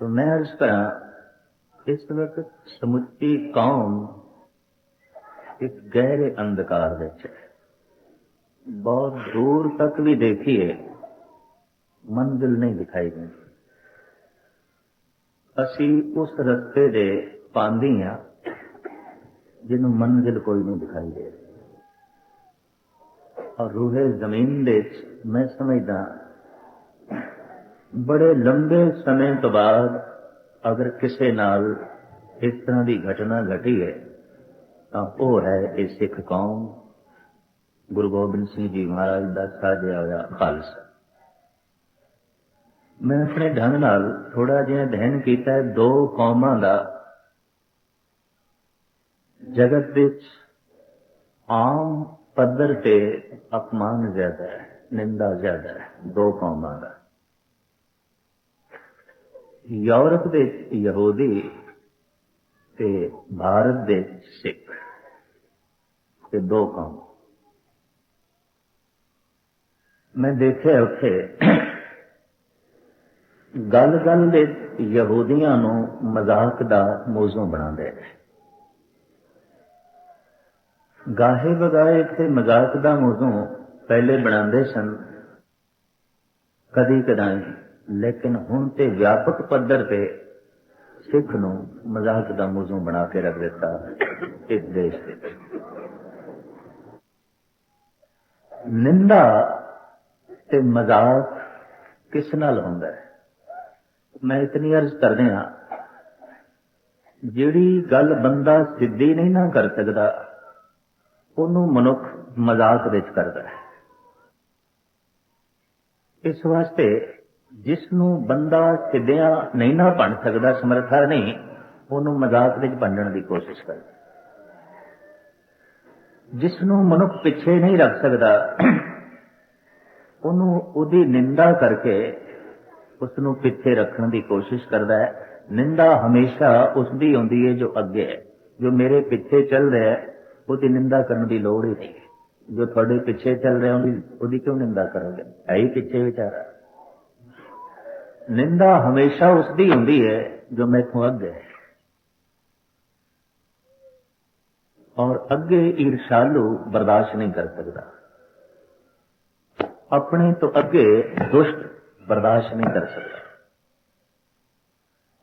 तो मैं अर्ज करा इस वक्त ਸਮੁੱਚੀ ਕੌਮ ਇੱਕ ਗਹਿਰੇ ਅੰਧਕਾਰ ਵਿੱਚ ਹੈ ਬਹੁਤ ਦੂਰ ਤੱਕ ਵੀ ਦੇਖੀਏ ਮੰਜ਼ਿਲ ਨਹੀਂ ਦਿਖਾਈ ਦਿੰਦੀ ਅਸੀਂ ਉਸ ਰਸਤੇ ਦੇ ਪਾਂਦੀ ਆ ਜਿਹਨੂੰ ਮੰਜ਼ਿਲ ਕੋਈ ਨਹੀਂ ਦਿਖਾਈ ਦੇ ਰਹੀ ਔਰ ਰੂਹੇ ਜ਼ਮੀਨ ਦੇ ਵਿੱਚ ਮੈਂ ਸਮਝਦਾ ਬੜੇ ਲੰਬੇ ਸਮੇਂ ਤੋਂ ਬਾਅਦ ਅਗਰ ਕਿਸੇ ਨਾਲ ਇਸ ਤਰ੍ਹਾਂ ਦੀ ਘਟਨਾ ਘਟੀ ਹੈ, ਤਾਂ ਉਹ ਹੈ ਇਹ ਸਿੱਖ ਕੌਮ, ਗੁਰੂ ਗੋਬਿੰਦ ਸਿੰਘ ਜੀ ਮਹਾਰਾਜ ਦਾ ਸਾਜਿਆ ਹੋਇਆ ਖਾਲਸਾ। ਮੈਂ ਆਪਣੇ ਢੰਗ ਨਾਲ ਥੋੜਾ ਜਿਹਾ ਅਧਿਐਨ ਕੀਤਾ ਹੈ, ਦੋ ਕੌਮਾਂ ਦਾ ਜਗਤ ਵਿੱਚ ਆਮ ਪੱਧਰ ਤੇ ਅਪਮਾਨ ਜ਼ਿਆਦਾ ਹੈ, ਨਿੰਦਾ ਜ਼ਿਆਦਾ ਹੈ, ਦੋ ਕੌਮਾਂ ਦਾ। ਯੂਰਪ ਦੇ ਯਹੂਦੀ ਤੇ ਭਾਰਤ ਦੇ ਸਿੱਖ ਤੇ ਦੋ ਕੌਮ। ਮੈਂ ਦੇਖਿਆ ਉੱਥੇ ਗੱਲ ਗੱਲ ਦੇ ਯਹੂਦੀਆਂ ਨੂੰ ਮਜ਼ਾਕ ਦਾ ਮੌਜੂ ਬਣਾਉਂਦੇ ਨੇ ਗਾਹੇ ਬਗਾਏ ਤੇ ਮਜ਼ਾਕ ਦਾ ਮੌਜੂ ਪਹਿਲੇ ਬਣਾਉਂਦੇ ਸਨ ਕਦੀ ਕਦਾਈ ਲੇਕਿਨ ਹੁਣ ਤੇ ਵਿਆਪਕ ਪੱਧਰ ਤੇ ਸਿੱਖ ਨੂੰ ਮਜ਼ਾਕ ਦਾ ਮੌਜੂ ਬਣਾ ਕੇ ਰੱਖ ਦਿੱਤਾ ਇਸ ਦੇਸ਼ ਦੇ ਨਿੰਦਾ ਤੇ ਮਜ਼ਾਕ ਕਿਸ ਨਾਲ ਹੁੰਦਾ ਹੈ? ਮੈਂ ਇਤਨੀ ਅਰਜ਼ ਕਰਦੇ ਹਾਂ, ਜਿਹੜੀ ਗੱਲ ਬੰਦਾ ਸਿੱਧੀ ਨਹੀਂ ਨਾ ਕਰ ਸਕਦਾ, ਉਹਨੂੰ ਮਨੁੱਖ ਮਜ਼ਾਕ ਵਿੱਚ ਕਰਦਾ ਹੈ। ਇਸ ਵਾਸਤੇ ਜਿਸ ਨੂੰ ਬੰਦਾ ਸਿੱਧਿਆਂ ਨਹੀਂ ਨਾ ਬਣ ਸਕਦਾ, ਸਮਰੱਥਾ ਨਹੀਂ, ਉਹਨੂੰ ਮਜ਼ਾਕ ਵਿੱਚ ਬੰਨਣ ਦੀ ਕੋਸ਼ਿਸ਼ ਕਰਦਾ। ਜਿਸ ਨੂੰ ਮਨੁੱਖ ਪਿੱਛੇ ਨਹੀਂ ਰੱਖ ਸਕਦਾ, ਉਹਨੂੰ ਉਹਦੀ ਨਿੰਦਾ ਕਰਕੇ ਉਸ ਨੂੰ ਪਿੱਛੇ ਰੱਖਣ ਦੀ ਕੋਸ਼ਿਸ਼ ਕਰਦਾ ਹੈ। ਨਿੰਦਾ ਹਮੇਸ਼ਾ ਉਸ ਦੀ ਹੁੰਦੀ ਹੈ ਜੋ ਅੱਗੇ ਹੈ। ਜੋ ਮੇਰੇ ਪਿੱਛੇ ਚੱਲ ਰਿਹਾ ਹੈ, ਉਹਦੀ ਨਿੰਦਾ ਕਰਨ ਦੀ ਲੋੜ ਹੀ ਨਹੀਂ। ਜੋ ਤੁਹਾਡੇ ਪਿੱਛੇ ਚੱਲ ਰਿਹਾ ਉਹਦੀ ਉਹਦੀ ਕਿਉਂ ਨਿੰਦਾ ਕਰੋਗੇ? ਹੈ ਹੀ ਪਿੱਛੇ ਵਿਚਾਰਾ। ਨਿੰਦਾ ਹਮੇਸ਼ਾ ਉਸ ਦੀ ਹੁੰਦੀ ਹੈ, ਜੋ ਮੈਥੋਂ ਅੱਗੇ ਹੈ। ਔਰ ਅੱਗੇ ਈਰਸ਼ਾਲੂ ਬਰਦਾਸ਼ਤ ਨਹੀਂ ਕਰ ਸਕਦਾ। ਆਪਣੇ ਤੋਂ ਅੱਗੇ ਦੁਸ਼ਟ ਬਰਦਾਸ਼ਤ ਨਹੀਂ ਕਰ ਸਕਦਾ।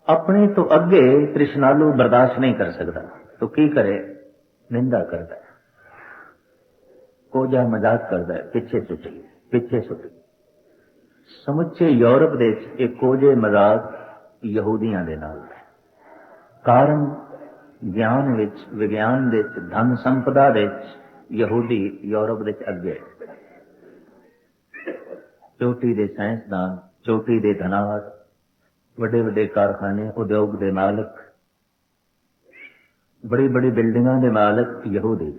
ਆਪਣੇ ਤੋਂ ਅੱਗੇ ਤ੍ਰਿਸ਼ਨਾਲੂ ਬਰਦਾਸ਼ਤ ਨਹੀਂ ਕਰ ਸਕਦਾ। ਤਾਂ ਕੀ ਕਰੇ? ਨਿੰਦਾ ਕਰਦਾ ਹੈ। ਕੋਜਾ ਮਜ਼ਾਕ ਕਰਦਾ ਪਿੱਛੇ ਸੁੱਟੀ ਪਿੱਛੇ ਸੁੱਟੀ ਸਮੁੱਚੇ ਯੂਰਪ ਦੇ ਵਿੱਚ ਇਹ ਮਜ਼ਾਕ ਯਹੂਦੀਆਂ ਦੇ ਨਾਲ ਕਾਰਨ ਗਿਆਨ ਵਿੱਚ, ਵਿਗਿਆਨ ਦੇ ਵਿੱਚ, ਧਨ ਸੰਪਦਾ ਦੇ ਯਹੂਦੀ ਯੂਰਪ ਦੇ ਵਿੱਚ ਅੱਗੇ ਚੋਟੀ ਦੇ ਸਾਇੰਸਦਾਨ, ਚੋਟੀ ਦੇ ਧਨਾਰ, ਵੱਡੇ ਵੱਡੇ ਕਾਰਖਾਨੇ, ਉਦਯੋਗ ਦੇ ਮਾਲਕ, ਬੜੀ ਬੜੀ ਬਿਲਡਿੰਗਾਂ ਦੇ ਮਾਲਕ ਯਹੂਦੀ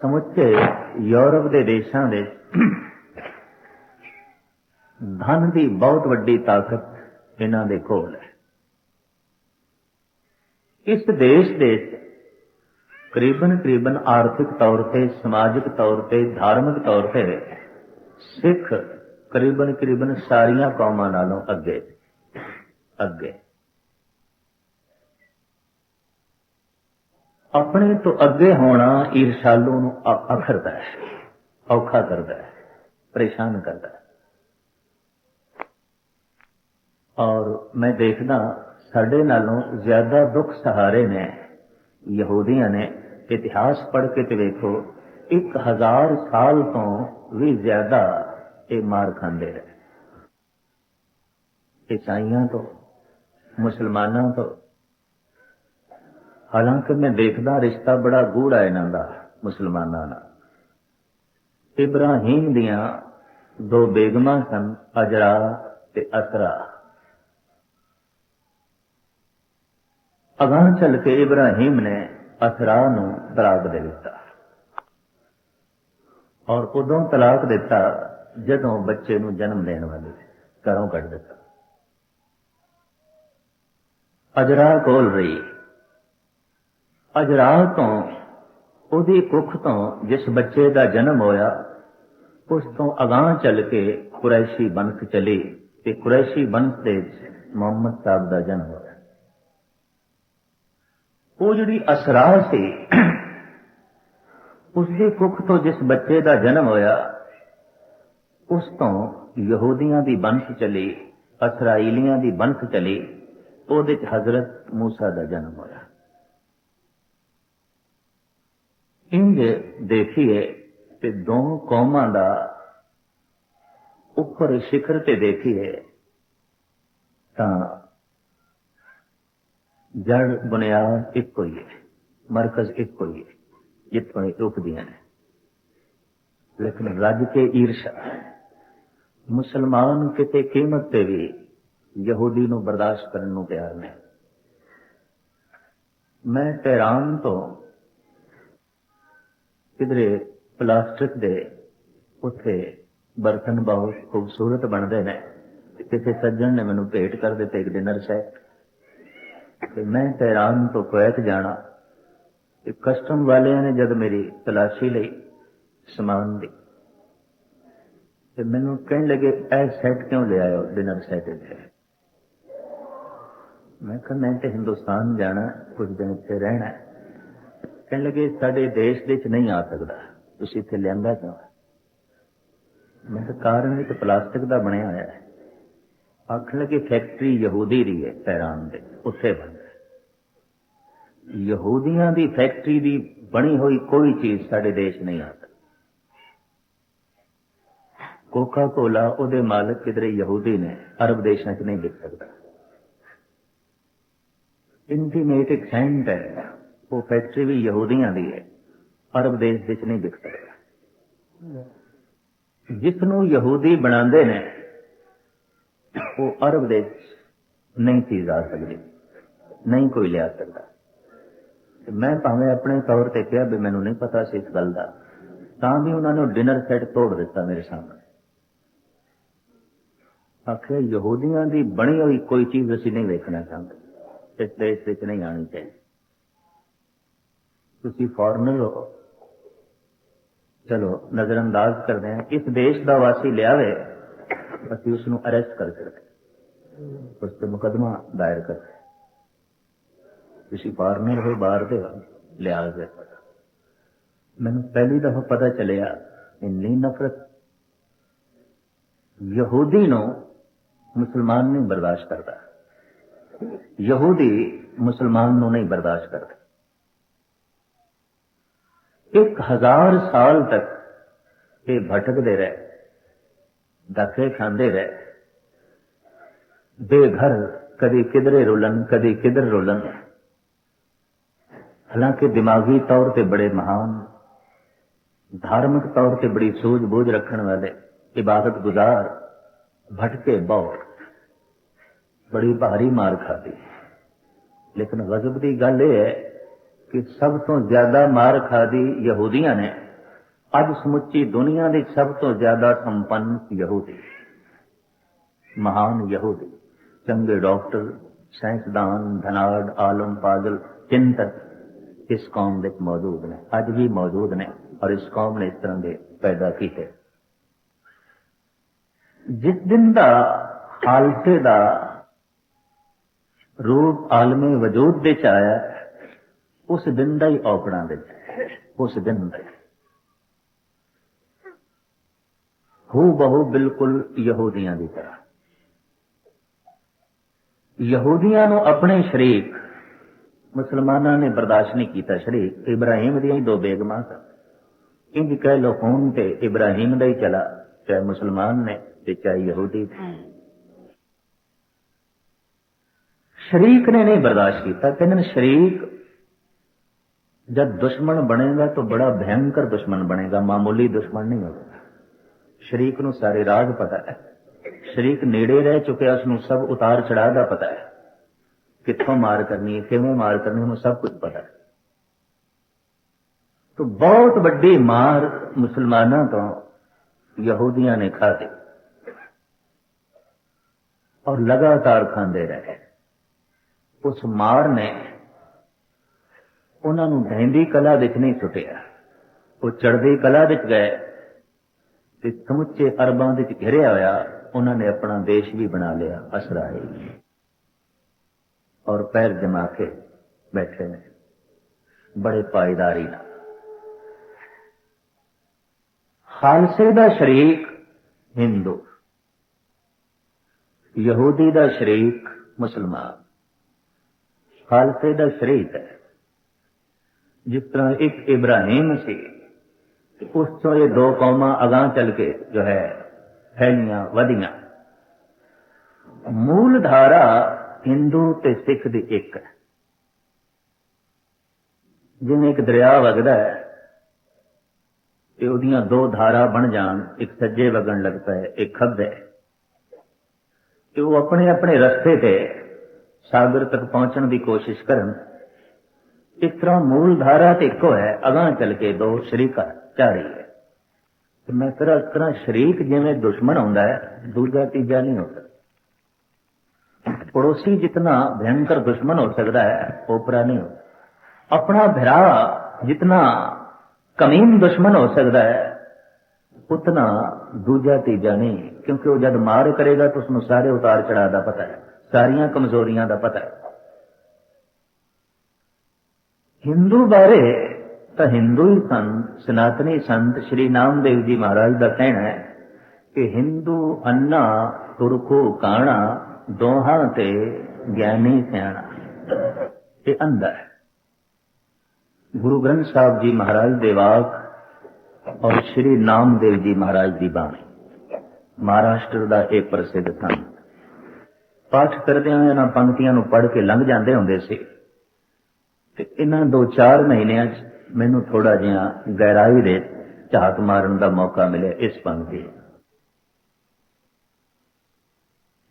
ਸਮੁੱਚੇ ਯੂਰਪ ਦੇ ਦੇਸ਼ਾਂ ਦੇ ਧਨ ਦੀ ਬਹੁਤ ਵੱਡੀ ਤਾਕਤ ਇਹਨਾਂ ਦੇ ਕੋਲ ਹੈ। ਇਸ ਦੇਸ਼ ਦੇ ਕਰੀਬਨ ਕਰੀਬਨ ਆਰਥਿਕ ਤੌਰ ਤੇ, ਸਮਾਜਿਕ ਤੌਰ ਤੇ, ਧਾਰਮਿਕ ਤੌਰ ਤੇ ਸਿੱਖ ਕਰੀਬਨ ਕਰੀਬਨ ਸਾਰੀਆਂ ਕੌਮਾਂ ਨਾਲੋਂ ਅੱਗੇ ਅੱਗੇ। ਆਪਣੇ ਤੋਂ ਅੱਗੇ ਹੋਣਾ ਈਰਸ਼ਾਲੂ ਨੂੰ ਅਖਰਦਾ ਹੈ, ਔਖਾ ਕਰਦਾ ਹੈ, ਪਰੇਸ਼ਾਨ ਕਰਦਾ ਹੈ। ਔਰ ਮੈਂ ਦੇਖਦਾ ਸਾਡੇ ਨਾਲੋਂ ਜ਼ਿਆਦਾ ਦੁੱਖ ਸਹਾਰੇ ਨੇ। ਯਹੂਦੀਆਂ ਨੇ ਇਤਿਹਾਸ ਪੜ੍ਹ ਕੇ ਤੇ ਵੇਖੋ 1000 ਸਾਲ ਤੋਂ ਵੀ ਜ਼ਿਆਦਾ ਇਹ ਮਾਰ ਖਾਂਦੇ ਰਹੇ। ਈਸਾਈਆਂ ਤੋਂ, ਮੁਸਲਮਾਨਾਂ ਤੋਂ। ਹਾਲਾਂਕਿ ਮੈਂ ਦੇਖਦਾ ਰਿਸ਼ਤਾ ਬੜਾ ਗੂੜਾ ਇਹਨਾਂ ਦਾ, ਮੁਸਲਮਾਨਾਂ ਨਾਲ। ਇਬਰਾਹੀਮ ਦੀਆਂ ਦੋ ਬੇਗਮਾਂ ਸਨ, ਅਜਰਾ ਤੇ ਅਸਰਾ। ਅਗਾਂ ਚੱਲ ਕੇ ਇਬਰਾਹੀਮ ਨੇ ਅਸਰਾ ਨੂੰ ਤਲਾਕ ਦੇ ਦਿੱਤਾ। ਔਰ ਉਦੋਂ ਤਲਾਕ ਦਿੱਤਾ ਜਦੋਂ ਬੱਚੇ ਨੂੰ ਜਨਮ ਦੇਣ ਵਾਲੇ ਘਰੋਂ ਕੱਢ ਦਿੱਤਾ। ਅਜਰਾ ਕੋਲ ਰਹੀ। ਅਜਰਾ ਤੋਂ ਉਹਦੀ ਕੁੱਖ ਤੋਂ ਜਿਸ ਬੱਚੇ ਦਾ ਜਨਮ ਹੋਇਆ, ਉਸ ਤੋਂ ਅਗਾਹ ਚੱਲ ਕੇ ਕੁਰੈਸ਼ੀ ਬੰਸ ਚਲੀ ਤੇ ਕੁਰੈਸ਼ੀ ਬੰਸ ਤੇ ਮੁਹੰਮਦ ਸਾਹਿਬ ਦਾ ਜਨਮ ਹੋਇਆ। ਉਹ ਜਿਹੜੀ ਅਸਰਾਰ ਸੀ, ਉਸ ਕੁੱਖ ਤੋਂ ਜਿਸ ਬੱਚੇ ਦਾ ਜਨਮ ਹੋਇਆ, ਉਸ ਤੋਂ ਯਹੂਦੀਆਂ ਦੀ ਵੰਸ਼ ਚਲੀ, ਅਸਰਾਈਲੀਆਂ ਦੀ ਵੰਸ਼ ਚਲੀ, ਉਹਦੇ ਚ ਹਜ਼ਰਤ ਮੂਸਾ ਦਾ ਜਨਮ ਹੋਇਆ। ਇੰਜ ਦੇਖੀਏ ਤੇ ਦੋ ਕੌਮਾਂ ਦਾ ਉੱਪਰ ਸਿਖਰ ਤੇ ਦੇਖੀਏ, ਤਾਂ ਜੜ ਬੁਨਿਆਦ ਇੱਕੋ ਹੀ ਹੈ, ਮਰਕਜ਼ ਇੱਕੋ ਹੀ ਹੈ, ਜਿੱਥੋਂ ਇਹ ਉੱਠਦੀਆਂ ਨੇ। ਲੇਕਿਨ ਰੱਜ ਕੇ ਈਰਸ਼ਾ ਮੁਸਲਮਾਨ ਕਿਤੇ ਕੀਮਤ ਤੇ ਵੀ ਯਹੂਦੀ ਨੂੰ ਬਰਦਾਸ਼ਤ ਕਰਨ ਨੂੰ ਤਿਆਰ ਨਹੀਂ ਮੈਂ ਟਹਿਰਾਨ ਤੋਂ ਕਿਧਰੇ ਪਲਾਸਟਿਕ ਦੇ ਉੱਥੇ ਬਰਤਨ ਬਹੁਤ ਖੂਬਸੂਰਤ ਬਣਦੇ ਨੇ ਕਿਸੇ ਸੱਜਣ ਨੇ ਮੈਨੂੰ ਭੇਟ ਕਰ ਦਿੱਤੇ ਇੱਕ ਡਿਨਰ ਸੈੱਟ। ਤੇ ਮੈਂ ਟਹਿਰਾਨ ਤੋਂ ਕੁਵੈਤ ਜਾਣਾ ਤੇ ਕਸਟਮ ਵਾਲਿਆਂ ਨੇ ਜਦ ਮੇਰੀ ਤਲਾਸ਼ੀ ਲਈ ਸਮਾਨ ਦੀ। ਤੇ ਮੈਨੂੰ ਕਹਿਣ ਲੱਗੇ, ਇਹ ਸੈੱਟ ਕਿਉਂ ਲਿਆਇਓ ਡਿਨਰ ਸੈੱਟ ਹੈ? ਮੈਂ ਕਿਹਾ, ਮੈਂ ਤੇ ਹਿੰਦੁਸਤਾਨ ਜਾਣਾ, ਕੁਝ ਦਿਨ ਇੱਥੇ ਰਹਿਣਾ ਕਹਿਣ ਲੱਗੇ, ਸਾਡੇ ਦੇਸ਼ ਦੇ ਵਿੱਚ ਨਹੀਂ ਆ ਸਕਦਾ। ਤੁਸੀਂ ਇੱਥੇ ਲਿਆਂਦਾ ਕਿਉਂ ਮੈਂ ਕਿਹਾ, ਕਾਰਨ ਵੀ ਤੇ ਪਲਾਸਟਿਕ ਦਾ ਬਣਿਆ ਹੋਇਆ ਹੈ। ਆਖਣ ਲੱਗੇ, ਫੈਕਟਰੀ ਯਹੂਦੀ ਦੀ ਹੈ ਟਹਿਰਾਨ ਦੇ, ਉੱਥੇ ਬਣਦਾ ਹੈ। ਯਹੂਦੀਆਂ ਦੀ ਫੈਕਟਰੀ ਦੀ ਬਣੀ ਹੋਈ ਕੋਈ ਚੀਜ਼ ਸਾਡੇ ਦੇਸ਼ ਨਹੀਂ ਆ ਕੋਕਾ ਕੋਲਾ ਉਹਦੇ ਮਾਲਕ ਕਿਧਰੇ ਯਹੂਦੀ ਨੇ, ਅਰਬ ਦੇਸ਼ਾਂ 'ਚ ਨਹੀਂ ਵਿਕ ਸਕਦਾ। ਇੰਟੀਮੇਟ ਇੱਕ ਸੈਂਟ ਹੈ, ਉਹ ਫੈਕਟਰੀ ਵੀ ਯਹੂਦੀਆਂ ਦੀ ਹੈ, ਅਰਬ ਦੇਸ਼ ਵਿੱਚ ਨਹੀਂ ਵਿਕ ਸਕਦਾ। ਜਿਸ ਨੂੰ ਯਹੂਦੀ ਬਣਾਉਂਦੇ ਨੇ ਉਹ ਅਰਬ ਦੇ ਨਹੀਂ ਚੀਜ਼ ਆ ਸਕਦੀ, ਨਹੀਂ ਕੋਈ ਲਿਆ ਸਕਦਾ। ਮੈਂ ਭਾਵੇਂ ਆਪਣੇ ਤੌਰ ਤੇ ਕਿਹਾ ਵੀ ਮੈਨੂੰ ਨਹੀਂ ਪਤਾ ਸੀ ਇਸ ਗੱਲ ਦਾ, ਤਾਂ ਵੀ ਉਹਨਾਂ ਨੇ ਡਿਨਰ ਸੈੱਟ ਤੋੜ ਦਿੱਤਾ ਮੇਰੇ ਸਾਹਮਣੇ। ਆਖਿਆ, ਯਹੂਦੀਆਂ ਦੀ ਬਣੀ ਹੋਈ ਕੋਈ ਚੀਜ਼ ਅਸੀਂ ਨਹੀਂ ਵੇਖਣਾ ਚਾਹੁੰਦੇ, ਇਸ ਦੇਸ਼ ਵਿੱਚ ਨਹੀਂ ਆਣੀ ਚਾਹੀਦੀ। ਤੁਸੀਂ ਫੋਰਨਰ ਹੋ। ਚਲੋ ਨਜ਼ਰ ਅੰਦਾਜ਼ ਕਰਦੇ ਹਾਂ, ਇਸ ਦੇਸ਼ ਦਾ ਵਾਸੀ ਲਿਆਵੇ, ਅਸੀਂ ਉਸ ਨੂੰ ਅਰੈਸਟ ਕਰ ਸਕਦੇ ਉਸ ਤੇ ਮੁਕਦਮਾ ਦਾਇਰ ਕਰ ਤੁਸੀਂ ਫੋਰਨਰ ਹੋ ਬਾਹਰ ਦੇ ਹੋ, ਲਿਆ ਦੇ ਮੈਨੂੰ ਪਹਿਲੀ ਦਫਾ ਪਤਾ ਚੱਲਿਆ ਇੰਨੀ ਨਫ਼ਰਤ ਯਹੂਦੀ ਨੂੰ ਮੁਸਲਮਾਨ ਨਹੀਂ ਬਰਦਾਸ਼ਤ ਕਰਦਾ ਯਹੂਦੀ ਮੁਸਲਮਾਨ ਨੂੰ ਨਹੀਂ ਬਰਦਾਸ਼ਤ ਕਰਦਾ ਇੱਕ ਹਜ਼ਾਰ ਸਾਲ ਤੱਕ ਇਹ ਭਟਕਦੇ ਰਹੇ ਧੱਕੇ ਖਾਂਦੇ ਰਹੇ ਬੇਘਰ, ਕਦੀ ਕਿਧਰੇ ਰੁਲਨ, ਕਦੀ ਕਿਧਰ ਰੁਲਨ। ਹਾਲਾਂਕਿ ਦਿਮਾਗੀ ਤੌਰ ਤੇ ਬੜੇ ਮਹਾਨ, ਧਾਰਮਿਕ ਤੌਰ ਤੇ ਬੜੀ ਸੂਝ-ਬੂਝ ਰੱਖਣ ਵਾਲੇ ਇਬਾਦਤ ਗੁਜ਼ਾਰ, ਭਟਕੇ ਬਹੁਤ। ਬੜੀ ਭਾਰੀ ਮਾਰ ਖਾਦੀ ਲੇਕਿਨ ਗਜ਼ਬ ਦੀ ਗੱਲ ਇਹ ਹੈ ਕਿ ਸਭ ਤੋਂ ਜ਼ਿਆਦਾ ਮਾਰ ਖਾਦੀ ਯਹੂਦੀਆਂ ਨੇ। ਅੱਜ ਸਮੁੱਚੀ ਦੁਨੀਆ ਦੇ ਸਭ ਤੋਂ ਜ਼ਿਆਦਾ ਸੰਪੰਨ ਯਹੂਦੀ। ਮਹਾਨ ਯਹੂਦੀ। ਚੰਗੇ ਡਾਕਟਰ, ਸਾਇੰਸਦਾਨ, ਧਨਾੜ, ਆਲਮ, ਪਾਗਲ, ਚਿੰਤਕ, ਇਸ ਕੌਮ ਵਿੱਚ ਮੌਜੂਦ ਨੇ। ਅੱਜ ਵੀ ਮੌਜੂਦ ਨੇ ਔਰ ਇਸ ਕੌਮ ਨੇ ਇਸ ਤਰ੍ਹਾਂ ਦੇ ਪੈਦਾ ਕੀਤੇ। ਜਿਸ ਦਿਨ ਦਾ ਹਾਲਤੇ ਦਾ ਰੂਪ ਆਲਮੇ ਵਜੂਦ ਦੇ ਚ ਆਇਆ, ਉਸ ਦਿਨ ਦਾ ਹੀ ਔਕੜਾਂ ਵਿੱਚ। ਉਸ ਦਿਨ ਦਾ ਹੂ। ਬਹੂ ਬਿਲਕੁਲ ਯਹੂਦੀਆਂ ਦੀ ਤਰ੍ਹਾਂ। ਯਹੂਦੀਆਂ ਨੂੰ ਆਪਣੇ ਸ਼ਰੀਕ ਮੁਸਲਮਾਨਾਂ ਨੇ ਬਰਦਾਸ਼ਤ ਨਹੀਂ ਕੀਤਾ। ਸ਼ਰੀਕ ਇਬਰਾਹੀਮ ਦੀਆਂ ਹੀ ਦੋ ਬੇਗਮਾਂ ਸਨ। ਇੰਜ ਕਹਿ ਲੋ ਹੁਣ ਤੇ ਇਬਰਾਹੀਮ ਦਾ ਹੀ ਚਲਾ ਚਾਹੇ ਮੁਸਲਮਾਨ ਨੇ ਤੇ ਚਾਹੇ ਯਹੂਦੀ ਸ਼ਰੀਕ ਨੇ ਨਹੀਂ ਬਰਦਾਸ਼ਤ ਕੀਤਾ। ਕਹਿੰਦੇ ਸ਼ਰੀਕ ਜਦ ਦੁਸ਼ਮਣ ਬਣੇਗਾ ਤਾਂ ਬੜਾ ਭਿਆਨਕ ਦੁਸ਼ਮਣ ਬਣੇਗਾ ਮਾਮੂਲੀ ਦੁਸ਼ਮਣ ਨਹੀਂ ਹੋਵੇਗਾ। ਸ਼ਰੀਕ ਨੂੰ ਸਾਰੇ ਰਾਜ਼ ਪਤਾ ਹੈ। ਸ਼ਰੀਕ ਨੇੜੇ ਰਹਿ ਚੁੱਕਿਆ ਉਸ ਨੂੰ ਸਭ ਉਤਾਰ ਚੜਾਅ ਦਾ ਪਤਾ ਹੈ। ਕਿੱਥੋਂ ਮਾਰ ਕਰਨੀ ਹੈ, ਕਿਵੇਂ ਮਾਰ ਕਰਨੀ ਹੈ, ਉਹਨੂੰ ਸਭ ਕੁਝ ਪਤਾ ਹੈ। तो ਬਹੁਤ ਵੱਡੀ ਮਾਰ ਮੁਸਲਮਾਨਾਂ ਤੋਂ ਯਹੂਦੀਆਂ ਨੇ ਖਾਧੀ ਔਰ ਲਗਾਤਾਰ ਖਾਂਦੇ ਰਹੇ। ਉਸ ਮਾਰ ਨੇ ਉਹਨਾਂ ਨੂੰ ਢਹਿੰਦੀ ਕਲਾ ਵਿੱਚ ਨਹੀਂ ਸੁੱਟਿਆ। ਉਹ ਚੜ੍ਹਦੀ ਕਲਾ ਵਿੱਚ ਗਏ ਤੇ ਸਮੁੱਚੇ ਅਰਬਾਂ ਵਿੱਚ ਘਿਰਿਆ ਹੋਇਆ ਉਹਨਾਂ ਨੇ ਆਪਣਾ ਦੇਸ਼ ਵੀ ਬਣਾ ਲਿਆ ਅਸਰਾਏ ਔਰ ਪੈਰ ਜਮਾ ਕੇ ਬੈਠੇ ਨੇ ਬੜੇ ਪਾਇਦਾਰੀ ਨਾਲ ਖਾਲਸੇ ਦਾ ਸ਼ਰੀਕ ਹਿੰਦੂ ਯਹੂਦੀ ਦਾ ਸ਼ਰੀਕ ਮੁਸਲਮਾਨ ਖਾਲਸੇ ਦਾ ਸ਼ਰੀਕ ਹੈ ਜਿਸ ਤਰ੍ਹਾਂ ਇੱਕ ਇਬਰਾਹਿਮ ਸੀ ਉਸ ਤੋਂ ਇਹ ਦੋ ਕੌਮਾਂ ਅਗਾਹ ਚੱਲ ਕੇ ਜੋ ਹੈ ਫੈਲੀਆਂ ਵਧੀਆਂ। ਮੂਲ ਧਾਰਾ ਹਿੰਦੂ ਤੇ ਸਿੱਖ ਦੀ ਇੱਕ ਹੈ। ਜਿਵੇਂ ਇੱਕ ਦਰਿਆ ਵਗਦਾ ਹੈ, ਤੇ ਉਹਦੀਆਂ ਦੋ ਧਾਰਾ ਬਣ ਜਾਣ, ਇੱਕ ਸੱਜੇ ਵਗਣ ਲੱਗਦਾ ਹੈ ਇੱਕ ਖੱਬੇ। ਤੇ ਉਹ ਆਪਣੇ ਆਪਣੇ ਰਸਤੇ ਤੇ ਸਾਗਰ ਤੱਕ ਪਹੁੰਚਣ ਦੀ ਕੋਸ਼ਿਸ਼ ਕਰਨ। ਇਸ ਤਰ੍ਹਾਂ ਮੂਲ ਧਾਰਾ ਤੇ ਇੱਕੋ ਹੈ, ਅਗਾਹ ਚੱਲ ਕੇ ਦੋ ਸ਼ਰੀਕਾ ਝਾੜੀ ਹੈ। ਤੇ ਮੈਂ ਤੇਰਾ ਤਰ੍ਹਾਂ ਸ਼ਰੀਕ ਜਿਵੇਂ ਦੁਸ਼ਮਣ ਹੁੰਦਾ ਹੈ, ਦੂਜਾ ਤੀਜਾ ਨਹੀਂ ਹੋ ਸਕਦਾ। ਪੜੋਸੀ ਜਿਤਨਾ ਭਿਆਨਕ ਦੁਸ਼ਮਣ ਹੋ ਸਕਦਾ ਹੈ ਉਪਰਾ ਨਹੀਂ ਹੋ ਆਪਣਾ ਭਰਾ ਜਿਤਨਾ ਕਮੀਨ ਦੁਸ਼ਮਣ ਹੋ ਸਕਦਾ ਹੈ, ਉਤਨਾ ਦੂਜਾ ਤੀਜਾ ਨਹੀਂ, ਕਿਉਂਕਿ ਉਹ ਜਦ ਮਾਰ ਕਰੇਗਾ ਤਾਂ ਉਸ ਸਾਰੇ ਉਤਾਰ ਚੜਾ ਦਾ ਪਤਾ ਹੈ, ਸਾਰੀਆਂ ਕਮਜ਼ੋਰੀਆਂ ਦਾ ਪਤਾ ਹੈ। ਹਿੰਦੂ ਬਾਰੇ ਤਾਂ ਹਿੰਦੂ ਹੀ ਸੰਤ ਸਨਾਤਨੀ ਸੰਤ ਸ਼੍ਰੀ ਨਾਮਦੇਵ ਜੀ ਮਹਾਰਾਜ ਦਾ ਕਹਿਣਾ ਹੈ ਕਿ ਹਿੰਦੂ ਅੰਨਾ, ਤੁਰਖੂ, ਕਾਣਾ, ਦੋਹਾਂ ਤੇ ਗਿਆਨੀ ਸਿਆਣਾ ਇਹ ਅੰਦਰ ਹੈ। ਗੁਰੂ ਗ੍ਰੰਥ ਸਾਹਿਬ ਜੀ ਮਹਾਰਾਜ ਦੇ ਵਾਕ ਔਰ ਸ਼੍ਰੀ ਨਾਮਦੇਵ ਜੀ ਮਹਾਰਾਜ ਦੀ ਬਾਣੀ ਮਹਾਰਾਸ਼ਟਰ ਦਾ ਇਹ ਪ੍ਰਸਿੱਧ ਸੰਤ ਪਾਠ ਕਰਦਿਆਂ ਇਹਨਾਂ ਪੰਕਤੀਆਂ ਨੂੰ ਪੜ੍ਹ ਕੇ ਲੰਘ ਜਾਂਦੇ ਹੁੰਦੇ ਸੀ ਤੇ ਇਹਨਾਂ ਦੋ ਚਾਰ ਮਹੀਨਿਆਂ 'ਚ ਮੈਨੂੰ ਥੋੜਾ ਜਿਹਾ ਗਹਿਰਾਈ ਦੇ ਝਾਤ ਮਾਰਨ ਦਾ ਮੌਕਾ ਮਿਲਿਆ ਇਸ ਪੰਕਤੀ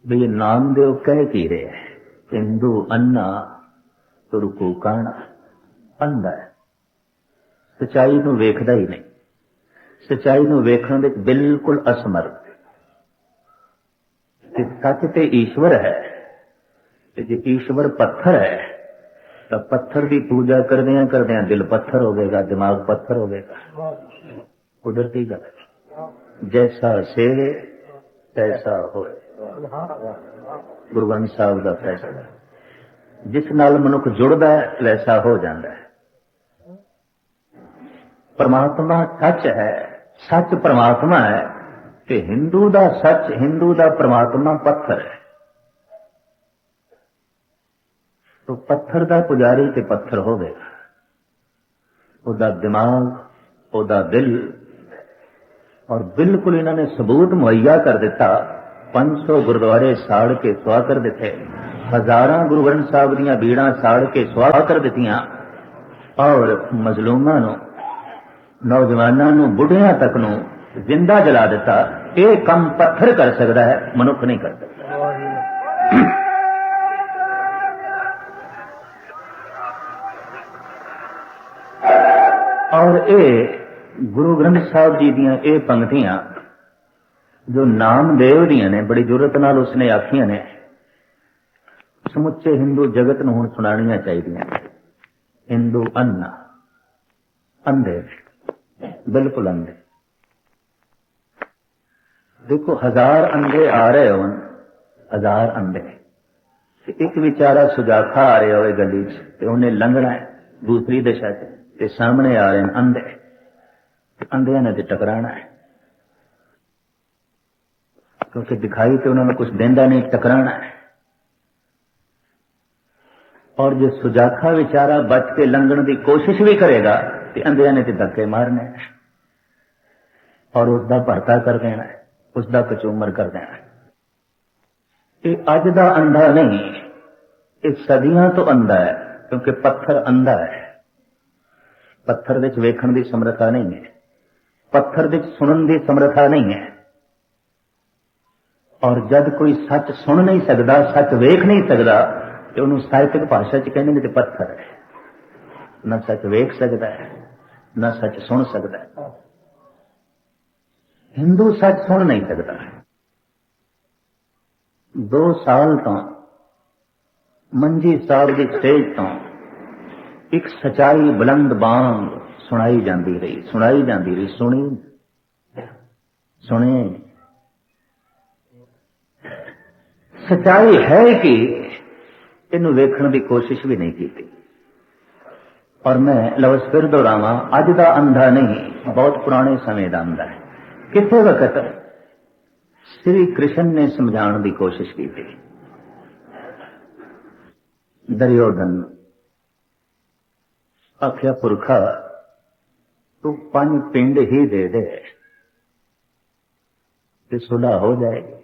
ਵੀ ਇਹ ਨਾਮਦੇਵ ਕਹਿ ਕੀ ਰਿਹਾ ਹੈ? ਹਿੰਦੂ ਅੰਨਾ ਤੁਰਕੂ ਕਾਣਾ ਅੰਦਾ ਹੈ। ਸਚਾਈ ਨੂੰ ਵੇਖਦਾ ਹੀ ਨਹੀਂ। ਸਚਾਈ ਨੂੰ ਵੇਖਣ ਵਿੱਚ ਬਿਲਕੁਲ ਅਸਮਰਥ। ਤੇ ਸੱਚ ਤੇ ਈਸ਼ਵਰ ਹੈ। ਤੇ ਜੇ ਈਸ਼ਵਰ ਪੱਥਰ ਹੈ ਤਾਂ ਪੱਥਰ ਦੀ ਪੂਜਾ ਕਰਦਿਆਂ ਕਰਦਿਆਂ ਦਿਲ ਪੱਥਰ ਹੋਵੇਗਾ ਦਿਮਾਗ ਪੱਥਰ ਹੋਵੇਗਾ ਕੁਦਰਤੀ ਗੱਲ ਜੈਸਾ ਸੇ ਤੈਸਾ ਹੋਏ। ਗੁਰੂ ਗ੍ਰੰਥ ਸਾਹਿਬ ਦਾ ਫੈਸਲਾ ਜਿਸ ਨਾਲ ਮਨੁੱਖ ਜੁੜਦਾ ਹੈ ਵੈਸਾ ਹੋ ਜਾਂਦਾ ਹੈ। ਪਰਮਾਤਮਾ ਸੱਚ ਹੈ, ਸੱਚ ਪਰਮਾਤਮਾ ਹੈ ਤੇ ਹਿੰਦੂ ਦਾ ਸੱਚ, ਹਿੰਦੂ ਦਾ ਪਰਮਾਤਮਾ ਪੱਥਰ ਹੈ। ਤੋ ਪੱਥਰ ਦਾ ਪੁਜਾਰੀ ਤੇ ਪੱਥਰ ਹੋਵੇਗਾ ਉਹਦਾ ਦਿਮਾਗ, ਉਹਦਾ ਦਿਲ ਔਰ ਬਿਲਕੁਲ ਇਹਨਾਂ ਨੇ ਸਬੂਤ ਮੁਹੱਈਆ ਕਰ ਦਿੱਤਾ। 500 ਗੁਰਦੁਆਰੇ ਸਾੜ ਕੇ ਸਵਾ ਕਰ ਦਿੱਤੇ। ਹਜ਼ਾਰਾਂ ਗੁਰੂ ਗ੍ਰੰਥ ਸਾਹਿਬ ਦੀਆਂ ਬੀੜਾਂ ਸਾੜ ਕੇ ਸਵਾ ਕਰ ਦਿੱਤੀਆਂ। ਔਰ ਮਜ਼ਲੂਮਾਂ ਨੂੰ, ਨੌਜਵਾਨਾਂ ਨੂੰ, ਬੁੱਢਿਆਂ ਤੱਕ ਨੂੰ ਜ਼ਿੰਦਾ ਜਲਾ ਦਿੱਤਾ। ਇਹ ਕੰਮ ਪੱਥਰ ਕਰ ਸਕਦਾ ਹੈ, ਮਨੁੱਖ ਨਹੀਂ ਕਰ ਔਰ ਇਹ ਗੁਰੂ ਗ੍ਰੰਥ ਸਾਹਿਬ ਜੀ ਦੀਆਂ ਇਹ ਪੰਕਤੀਆਂ ਜੋ ਨਾਮਦੇਵ ਦੀਆਂ ਨੇ, ਬੜੀ ਜ਼ਰੂਰਤ ਨਾਲ ਉਸਨੇ ਆਖੀਆਂ ਨੇ, ਸਮੁੱਚੇ ਹਿੰਦੂ ਜਗਤ ਨੂੰ ਹੁਣ ਸੁਣਾਣੀਆਂ ਚਾਹੀਦੀਆਂ ਹਿੰਦੂ ਅੰਨਾ, ਅੰਧੇ, ਬਿਲਕੁਲ ਅੰਧੇ। ਦੇਖੋ, ਹਜ਼ਾਰ ਅੰਧੇ ਆ ਰਹੇ ਹੋਣ, ਹਜ਼ਾਰ ਅੰਧੇ। ਤੇ ਇੱਕ ਵਿਚਾਰਾ ਸੁਜਾਖਾ ਆ ਰਿਹਾ ਹੋਵੇ ਗਲੀ 'ਚ, ਤੇ ਉਹਨੇ ਲੰਘਣਾ ਹੈ ਦੂਸਰੀ ਦਿਸ਼ਾ 'ਚ। ਤੇ ਸਾਹਮਣੇ ਆ ਰਹੇ ਨੇ ਅੰਧੇ। ਅੰਧਿਆਂ ਨੇ ਤੇ ਟਕਰਾਣਾ ਹੈ। ਕਿਉਂਕਿ ਦਿਖਾਈ ਤੇ ਉਹਨਾਂ ਨੂੰ ਕੁਝ ਦਿੰਦਾ ਨਹੀਂ ਟਕਰਾਣਾ ਹੈ। ਔਰ ਜੇ ਸੁਜਾਖਾ ਵਿਚਾਰਾ ਬਚ ਕੇ ਲੰਘਣ ਦੀ ਕੋਸ਼ਿਸ਼ ਵੀ ਕਰੇਗਾ, ਤੇ ਅੰਧਿਆਂ ਨੇ ਤੇ ਧੱਕੇ ਮਾਰਨੇ ਔਰ ਉਸ ਦਾ ਭਰਤਾ ਕਰ ਦੇਣਾ ਹੈ ਉਸ ਦਾ ਕਚੂਮਰ ਕਰ ਦੇਣਾ ਇਹ ਅੱਜ ਦਾ ਅੰਧਾ ਨਹੀਂ, ਇਹ ਸਦੀਆਂ ਤੋਂ ਅੰਧਾ ਹੈ, ਕਿਉਂਕਿ ਪੱਥਰ ਅੰਧਾ ਹੈ। ਪੱਥਰ ਵਿੱਚ ਵੇਖਣ ਦੀ ਸਮਰੱਥਾ ਨਹੀਂ ਹੈ। ਪੱਥਰ ਵਿੱਚ ਸੁਣਨ ਦੀ ਸਮਰੱਥਾ ਨਹੀਂ ਹੈ। ਔਰ ਜਦ ਕੋਈ ਸੱਚ ਸੁਣ ਨਹੀਂ ਸਕਦਾ, ਸੱਚ ਵੇਖ ਨਹੀਂ ਸਕਦਾ, ਤੇ ਉਹਨੂੰ ਸਾਹਿਤਕ ਭਾਸ਼ਾ 'ਚ ਕਹਿੰਦੇ ਨੇ ਤੇ ਪੱਥਰ ਹੈ। ਨਾ ਸੱਚ ਵੇਖ ਸਕਦਾ ਹੈ, ਨਾ ਸੱਚ ਸੁਣ ਸਕਦਾ ਹੈ। ਹਿੰਦੂ ਸੱਚ ਸੁਣ ਨਹੀਂ ਸਕਦਾ ਦੋ ਸਾਲ ਤੋਂ ਮੰਜੀ ਸਾਹਿਬ ਦੀ ਸਟੇਜ ਤੋਂ ਇੱਕ ਸਚਾਈ ਬੁਲੰਦ ਬਾਂਗ ਸੁਣਾਈ ਜਾਂਦੀ ਰਹੀ, ਸੁਣਾਈ ਜਾਂਦੀ ਰਹੀ, ਸੁਣੀ। ਸੁਣੇ। ਸਚਾਈ ਹੈ ਕਿ ਇਹਨੂੰ ਵੇਖਣ ਦੀ ਕੋਸ਼ਿਸ਼ ਵੀ ਨਹੀਂ ਕੀਤੀ। ਔਰ ਮੈਂ ਲਫ਼ਜ਼ ਫਿਰ ਦੁਹਰਾਵਾਂ, ਅੱਜ ਦਾ ਅੰਧਾ ਨਹੀਂ, ਬਹੁਤ ਪੁਰਾਣੇ ਸਮੇਂ ਦਾ ਅੰਧਾ ਹੈ। ਕਿਸੇ ਵਕਤ ਸ੍ਰੀ ਕ੍ਰਿਸ਼ਨ ਨੇ ਸਮਝਾਉਣ ਦੀ ਕੋਸ਼ਿਸ਼ ਕੀਤੀ। ਦਰਯੋਧਨ ਆਖਿਆ, ਪੁਰਖਾ, ਤੂੰ ਪੰਜ ਪਿੰਡ ਹੀ ਦੇ ਦੇ ਤੇ ਸੁਲਾ ਹੋ ਜਾਏਗੀ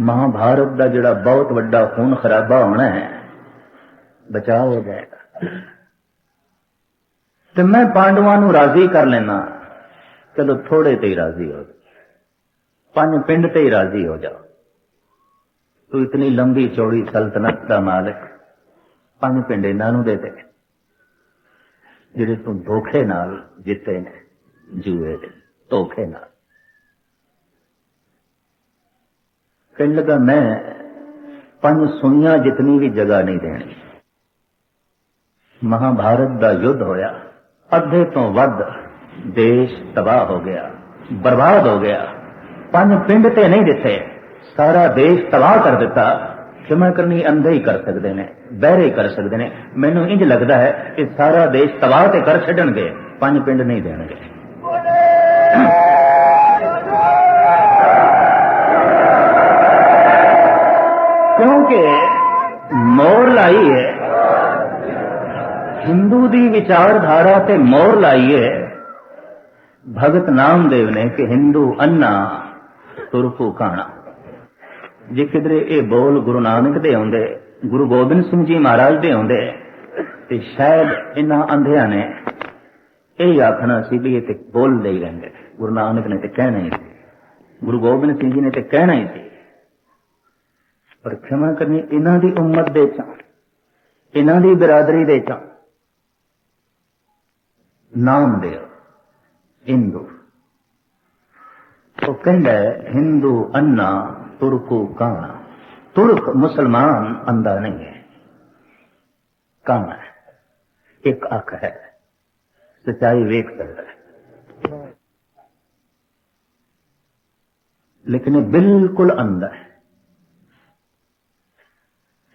ਮਹਾਭਾਰਤ ਦਾ ਜਿਹੜਾ ਬਹੁਤ ਵੱਡਾ ਖੂਨ ਖਰਾਬਾ ਹੋਣਾ ਹੈ, ਬਚਾਅ ਹੋ ਜਾਏਗਾ ਤੇ ਮੈਂ ਪਾਂਡਵਾਂ ਨੂੰ ਰਾਜ਼ੀ ਕਰ ਲੈਣਾ ਚਲੋ ਥੋੜੇ ਤੇ ਹੀ ਰਾਜ਼ੀ ਹੋ ਜਾ ਪੰਜ ਪਿੰਡ ਤੇ ਹੀ ਰਾਜ਼ੀ ਹੋ ਜਾ ਤੂੰ ਇਤਨੀ ਲੰਬੀ ਚੌੜੀ ਸਲਤਨਤ ਦਾ ਮਾਲਕ, ਪੰਜ ਪਿੰਡ ਇਹਨਾਂ ਨੂੰ ਦੇ ਦੇ। ਜਿਹੜੇ ਤੂੰ ਧੋਖੇ ਨਾਲ ਜਿੱਤੇ ਨੇ ਜੂਏ ਧੋਖੇ ਨਾਲ। ਕਹਿਣ ਲੱਗਾ, ਮੈਂ ਪੰਜ ਸੁਈਆਂ ਜਿਤਨੀ ਵੀ ਜਗ੍ਹਾ ਨਹੀਂ ਦੇਣੀ। ਮਹਾਭਾਰਤ ਦਾ ਯੁੱਧ ਹੋਇਆ, ਅੱਧੇ ਤੋਂ ਵੱਧ ਦੇਸ਼ ਤਬਾਹ ਹੋ ਗਿਆ, ਬਰਬਾਦ ਹੋ ਗਿਆ। ਪੰਜ ਪਿੰਡ ਤੇ ਨਹੀਂ ਦਿੱਤੇ, ਸਾਰਾ ਦੇਸ਼ ਤਬਾਹ ਕਰ ਦਿੱਤਾ। ਖਿਮਾ ਕਰਨੀ ਅੰਧੇ ਹੀ ਕਰ ਸਕਦੇ ਨੇ, ਬਹਿਰੇ ਕਰ ਸਕਦੇ ਨੇ। ਮੈਨੂੰ ਇੰਜ ਲੱਗਦਾ ਹੈ ਕਿ ਸਾਰਾ ਦੇਸ਼ ਤਬਾਹ ਤੇ ਕਰ ਛੱਡਣਗੇ, ਪੰਜ ਪਿੰਡ ਨਹੀਂ ਦੇਣਗੇ। ਕਿਉਂਕਿ ਮੋਰ ਲਾਈ ਹੈ ਹਿੰਦੂ ਦੀ ਵਿਚਾਰਧਾਰਾ ਤੇ ਮੋਰ ਲਾਈ ਹੈ ਭਗਤ ਨਾਮਦੇਵ ਨੇ ਕਿ ਹਿੰਦੂ ਅੰਨਾ ਤੁਰਪੂ ਕਾਣਾ। ਜੇ ਕਿਧਰੇ ਇਹ ਬੋਲ ਗੁਰੂ ਨਾਨਕ ਦੇ ਆਉਂਦੇ, ਗੁਰੂ ਗੋਬਿੰਦ ਸਿੰਘ ਜੀ ਮਹਾਰਾਜ ਦੇ ਆਉਂਦੇ, ਤੇ ਸ਼ਾਇਦ ਇਹਨਾਂ ਅੰਧਿਆਂ ਨੇ ਇਹ ਆਖਣਾ ਸੀ ਵੀ ਇਹ ਤੇ ਬੋਲਦੇ ਹੀ ਰਹਿੰਦੇ। ਗੁਰੂ ਨਾਨਕ ਨੇ ਤੇ ਕਹਿਣਾ ਹੀ ਸੀ। ਗੁਰੂ ਗੋਬਿੰਦ ਸਿੰਘ ਜੀ ਨੇ ਤੇ ਕਹਿਣਾ ਹੀ ਸੀ। ਪਰ ਖਿਮਾ ਕਰਨੀ ਇਹਨਾਂ ਦੀ ਉਮਤ ਦੇ ਚ, ਇਹਨਾਂ ਦੀ ਬਰਾਦਰੀ ਦੇ ਚ। ਨਾਮ ਦੇ ਹਿੰਦੂ। ਉਹ ਕਹਿੰਦਾ ਹਿੰਦੂ ਅੰਨਾ ਤੁਰਕੂ ਕਾਣਾ ਤੁਰਕ ਮੁਸਲਮਾਨ ਅੰਦਾ ਨਹੀਂ ਹੈ ਕਾਣਾ ਹੈ ਇੱਕ ਅੱਖ ਹੈ ਸਚਾਈ ਵੇਖ ਸਕਦਾ ਹੈ ਲੇਕਿਨ ਇਹ ਬਿਲਕੁਲ ਅੰਧਾ ਹੈ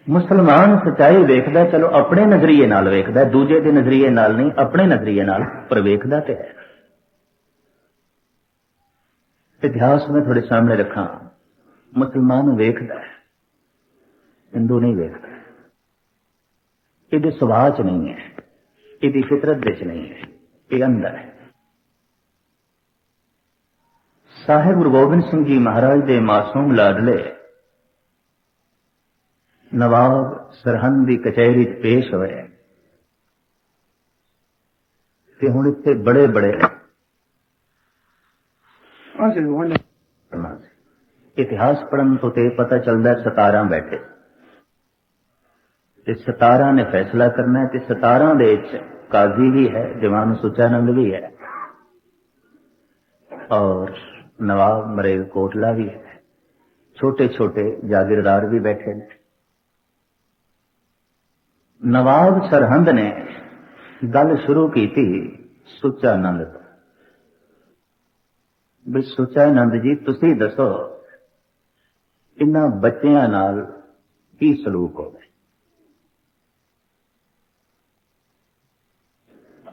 ਮੁਸਲਮਾਨ ਸਚਾਈ ਵੇਖਦਾ ਚਲੋ ਆਪਣੇ ਨਜ਼ਰੀਏ ਨਾਲ ਵੇਖਦਾ ਦੂਜੇ ਦੇ ਨਜ਼ਰੀਏ ਨਾਲ ਨਹੀਂ ਆਪਣੇ ਨਜ਼ਰੀਏ ਨਾਲ ਪਰ ਵੇਖਦਾ ਤੇ ਹੈ ਇਤਿਹਾਸ ਮੈਂ ਤੁਹਾਡੇ ਸਾਹਮਣੇ ਰੱਖਾਂ ਮੁਸਲਮਾਨ ਵੇਖਦਾ ਹੈ ਹਿੰਦੂ ਨਹੀਂ ਵੇਖਦਾ। ਇਹਦੇ ਸੁਭਾਅ ਚ ਨਹੀਂ ਹੈ ਇਹਦੀ ਫਿਤਰਤ ਵਿੱਚ ਨਹੀਂ ਹੈ ਇਹ ਅੰਦਰ ਹੈ। ਸਾਹਿਬ ਗੁਰੂ ਗੋਬਿੰਦ ਸਿੰਘ ਜੀ ਮਹਾਰਾਜ ਦੇ ਮਾਸੂਮ ਲਾਡਲੇ ਨਵਾਬ ਸਰਹੰਦ ਦੀ ਕਚਹਿਰੀ 'ਚ ਪੇਸ਼ ਹੋਏ। ਤੇ ਹੁਣ ਇੱਥੇ ਬੜੇ ਬੜੇ ਇਤਿਹਾਸ ਪੜਨ ਤੋਂ ਤੇ ਪਤਾ ਚੱਲਦਾ 17 ਬੈਠੇ ਤੇ 17 ਨੇ ਫੈਸਲਾ ਕਰਨਾ ਹੈ ਤੇ 17 ਦੇ ਵਿੱਚ ਕਾਜ਼ੀ ਵੀ ਹੈ ਦੀਵਾਨ ਸੁਚਾਨੰਦ ਵੀ ਹੈ ਔਰ ਨਵਾਬ ਮਰੇਲ ਕੋਟਲਾ ਵੀ ਹੈ ਛੋਟੇ ਛੋਟੇ ਜਾਗੀਰਦਾਰ ਵੀ ਬੈਠੇ ਨੇ ਨਵਾਬ ਸਰਹੰਦ ਨੇ ਗੱਲ ਸ਼ੁਰੂ ਕੀਤੀ ਸੁਚਾਨੰਦ ਤੋਂ ਵੀ ਸੁਚਾਨੰਦ ਜੀ ਤੁਸੀਂ ਦੱਸੋ ਇਹਨਾਂ ਬੱਚਿਆਂ ਨਾਲ ਕੀ ਸਲੂਕ ਹੋਵੇ?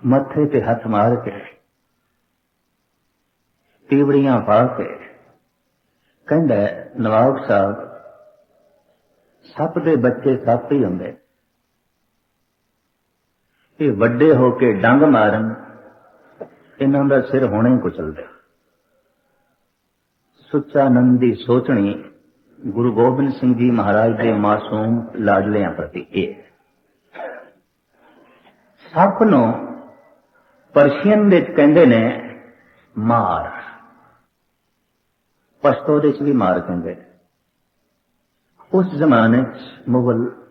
ਮੱਥੇ ਤੇ ਹੱਥ ਮਾਰ ਕੇ ਤੀਵੜੀਆਂ ਪਾ ਕੇ ਕਹਿੰਦਾ, ਨਵਾਬ ਸਾਹਿਬ, ਸੱਪ ਦੇ ਬੱਚੇ ਸੱਪ ਹੀ ਹੁੰਦੇ ਇਹ ਵੱਡੇ ਹੋ ਕੇ ਡੰਗ ਮਾਰਨ, ਇਹਨਾਂ ਦਾ ਸਿਰ ਹੋਣੇ ਹੀ ਕੁਚਲਦੇ। ਸੁੱਚਾਨੰਦ ਦੀ ਸੋਚਣੀ ਗੁਰੂ ਗੋਬਿੰਦ ਸਿੰਘ ਜੀ ਮਹਾਰਾਜ ਦੇ ਮਾਸੂਮ ਲਾਡਲਿਆਂ ਪ੍ਰਤੀ ਇਹ। ਸੱਪ ਨੂੰ ਪਰਸ਼ੀਅਨ ਵਿੱਚ ਕਹਿੰਦੇ ਨੇ ਮਾਰ। ਪਸ਼ਤੋ ਦੇ ਚ ਵੀ ਮਾਰ ਕਹਿੰਦੇ। ਉਸ ਜ਼ਮਾਨੇ ਚ ਮੁਗਲ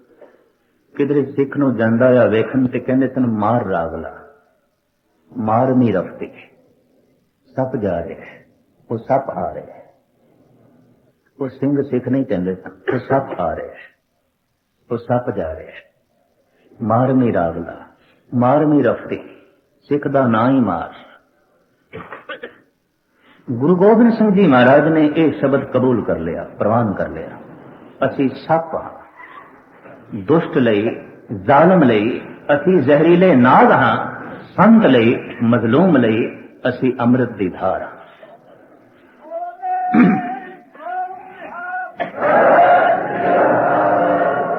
ਕਿਧਰੇ ਸਿੱਖ ਨੂੰ ਜਾਂਦਾ ਆ ਵੇਖਣ ਤੇ ਕਹਿੰਦੇ ਤੈਨੂੰ ਮਾਰ ਰਾਗਲਾ ਮਾਰ ਨਹੀਂ ਰਫਤੀ ਸੱਪ ਜਾ ਰਿਹਾ ਉਹ ਸੱਪ ਆ ਰਿਹਾ ਉਹ ਸਿੰਘ ਸਿੱਖ ਨਹੀਂ ਕਹਿੰਦੇ ਸਨ ਉਹ ਸੱਪ ਆ ਰਿਹਾ ਹੈ। ਉਹ ਸੱਪ ਜਾ ਰਿਹਾ ਮਾਰਮੀ ਮਾਰ ਨਹੀਂ ਰਾਗਲਾ ਮਾਰ ਰਫਤੀ, ਸਿੱਖ ਦਾ ਨਾਂ ਹੀ ਮਾਰ। ਗੁਰੂ ਗੋਬਿੰਦ ਸਿੰਘ ਜੀ ਮਹਾਰਾਜ ਨੇ ਇਹ ਸ਼ਬਦ ਕਬੂਲ ਕਰ ਲਿਆ, ਪ੍ਰਵਾਨ ਕਰ ਲਿਆ। ਅਸੀਂ ਸੱਪ ਹਾਂ। ਦੁਸ਼ਟ ਲਈ, ਜ਼ਾਲਮ ਲਈ, ਅਸੀਂ ਜ਼ਹਿਰੀਲੇ ਨਾਗ ਹਾਂ। ਸੰਤ ਲਈ, ਮਜ਼ਲੂਮ ਲਈ ਅਸੀਂ ਅੰਮ੍ਰਿਤ ਦੀ ਧਾਰ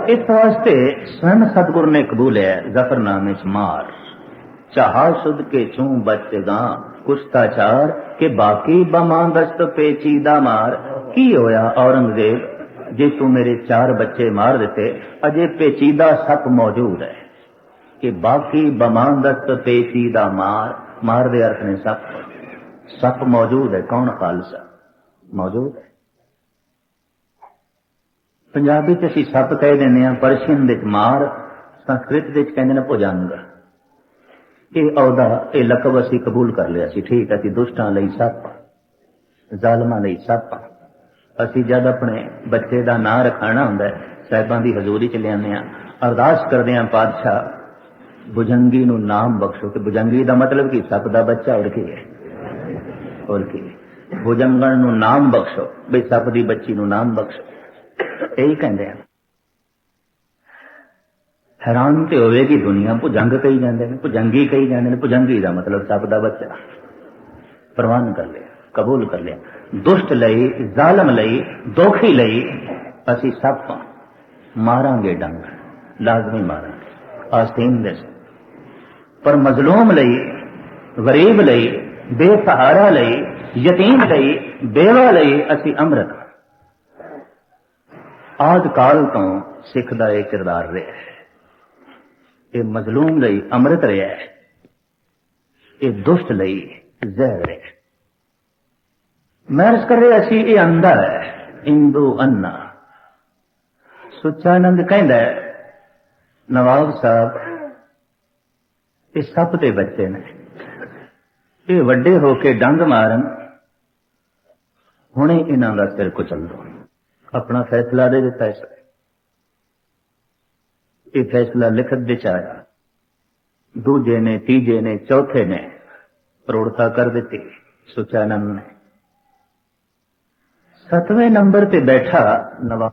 ਹਾਂ ਇਸ ਵਾਸਤੇ ਸਵਨ ਸਤਗੁਰ ਨੇ ਕਬੂਲਿਆ ਜ਼ਫਰਨਾਮੇ ਚ ਮਾਰ ਚਾਹਾ ਸੁਧ ਕੇ ਚੂੰ ਬਚਗਾ ਕੁਸ਼ਤਾਚਾਰ ਕਿ ਬਾਕੀ ਬਮਾਂ ਦਸਤ ਪੇਚੀਦਾ ਮਾਰ ਕੀ ਹੋਇਆ ਔਰੰਗਜ਼ੇਬ ਜੇ ਤੂੰ ਮੇਰੇ ਚਾਰ ਬੱਚੇ ਮਾਰ ਦਿੱਤੇ ਅਜੇ ਪੇਚੀਦਾ ਸੱਪ ਮੌਜੂਦ ਹੈ ਕਿ ਬਾਕੀ ਬਮਾਂ ਦਸਤ ਪੇਚੀਦਾ ਮਾਰ ਮਾਰ ਦੇ ਅਰਥ ਨੇ ਸੱਪ ਸੱਪ ਮੌਜੂਦ ਹੈ ਕੌਣ ਖਾਲਸਾ ਮੌਜੂਦ ਹੈ ਪੰਜਾਬੀ ਚ ਅਸੀਂ ਸੱਪ ਕਹਿ ਦਿੰਦੇ ਆ ਪਰਸ਼ੀਅਨ ਵਿੱਚ ਮਾਰ, ਸੰਸਕ੍ਰਿਤ ਵਿੱਚ ਕਹਿੰਦੇ ਨੇ ਭੁਜੰਗ। ਇਹ ਅਹੁਦਾ, ਇਹ ਲਕਬ ਅਸੀਂ ਕਬੂਲ ਕਰ ਲਿਆ ਸੀ। ਠੀਕ ਹੈ, ਅਸੀਂ ਦੁਸ਼ਟਾਂ ਲਈ ਸੱਪ, ਜ਼ਾਲਮਾਂ ਲਈ ਸੱਪ। ਅਸੀਂ ਜਦ ਆਪਣੇ ਬੱਚੇ ਦਾ ਨਾਂ ਰਖਾਣਾ ਹੁੰਦਾ ਹੈ, ਸਾਹਿਬਾਂ ਦੀ ਹਜ਼ੂਰੀ ਚ ਲਿਆਉਂਦੇ ਆ ਅਰਦਾਸ ਕਰਦੇ ਆ ਪਾਤਸ਼ਾਹ ਬੁਜੰਗੀ ਨੂੰ ਨਾਮ ਬਖਸ਼ੋ। ਕਿ ਬੁਜੰਗੀ ਦਾ ਮਤਲਬ ਕੀ? ਸੱਪ ਦਾ ਬੱਚਾ ਹੋਰ ਕੀ ਹੈ। ਹੋਰ ਕੀ ਭੁਜੰਗਣ ਨੂੰ ਨਾਮ ਬਖਸ਼ੋ। ਬਈ ਸੱਪ ਦੀ ਬੱਚੀ ਨੂੰ ਨਾਮ ਬਖਸ਼ੋ। ਇਹੀ ਕਹਿੰਦੇ ਆ। ਹੈਰਾਨ ਤੇ ਹੋਵੇਗੀ ਦੁਨੀਆ ਭੁਜੰਗ ਕਹੀ ਜਾਂਦੇ ਨੇ, ਭੁਜੰਗੀ ਕਹੀ ਜਾਂਦੇ ਨੇ, ਭੁਜੰਗੀ ਦਾ ਮਤਲਬ ਸੱਪ ਦਾ ਬੱਚਾ। ਪ੍ਰਵਾਨ ਕਰ ਲਿਆ, ਕਬੂਲ ਕਰ ਲਿਆ। ਦੁਸ਼ਟ ਲਈ, ਜ਼ਾਲਮ ਲਈ, ਦੋਖੀ ਲਈ ਅਸੀਂ ਸਭ ਤੋਂ ਮਾਰਾਂਗੇ ਡੰਗ, ਲਾਜ਼ਮੀ ਮਾਰਾਂਗੇ ਆਸਤੀਨ ਦੇ ਪਰ ਮਜ਼ਲੂਮ ਲਈ ਗਰੀਬ ਲਈ, ਬੇਸਹਾਰਾ ਲਈ, ਯਤੀਮ ਲਈ, ਬੇਵਾ ਲਈ ਅਸੀਂ ਅੰਮ੍ਰਿਤ ਆਦ ਕਾਲ ਤੋਂ ਸਿੱਖ ਦਾ ਇਹ ਕਿਰਦਾਰ ਰਿਹਾ ਹੈ। ਇਹ ਮਜ਼ਲੂਮ ਲਈ ਅੰਮ੍ਰਿਤ ਰਿਹਾ ਹੈ। ਇਹ ਦੁਸ਼ਟ ਲਈ ਜ਼ਹਿਰ ਰਿਹਾ ਮੈਂ ਕਰ ਰਿਹਾ ਸੀ, ਇਹ ਅੰਦਾ ਹੈ। ਇੰਦੂ ਅੰਨਾ। ਸੁਚਾਨੰਦ ਕਹਿੰਦਾ ਨਵਾਬ ਸਾਹਿਬ, ਇਹ ਸੱਪ ਦੇ ਬੱਚੇ ਨੇ। ਇਹ ਵੱਡੇ ਹੋ ਕੇ ਡੰਗ ਮਾਰਨ। ਹੁਣੇ ਇਹਨਾਂ ਦਾ ਸਿਰ ਕੁਚਲ ਦੋ ਆਪਣਾ ਫੈਸਲਾ ਦੇ ਦਿੱਤਾ ਇਸ ਇਹ ਫੈਸਲਾ ਲਿਖਤ ਵਿੱਚ ਆਇਆ ਦੂਜੇ ਨੇ ਤੀਜੇ ਨੇ ਚੌਥੇ ਨੇ ਪ੍ਰੋੜਤਾ ਕਰ ਦਿੱਤੀ ਸੁਚਾਨੰਦ ਨੇ ਸਤਵੇਂ ਨੰਬਰ ਤੇ ਬੈਠਾ ਨਵਾਬ